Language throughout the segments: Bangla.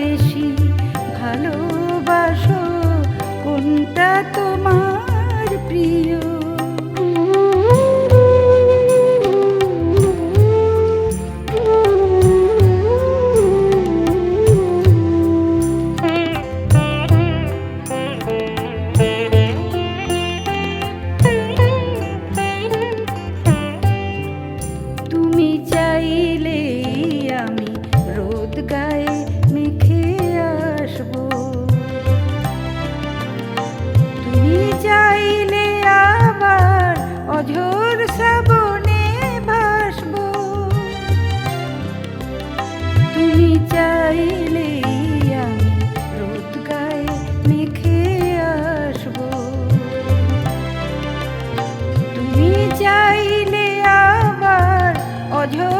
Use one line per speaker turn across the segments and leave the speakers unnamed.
বেশি You.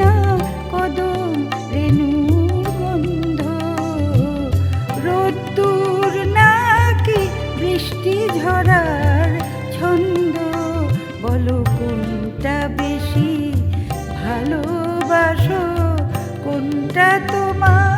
না কদম গন্ধ। বৃষ্টি ঝরার ছন্দ কোনটা বেশি ভালোবাসো কোনটা তোমার?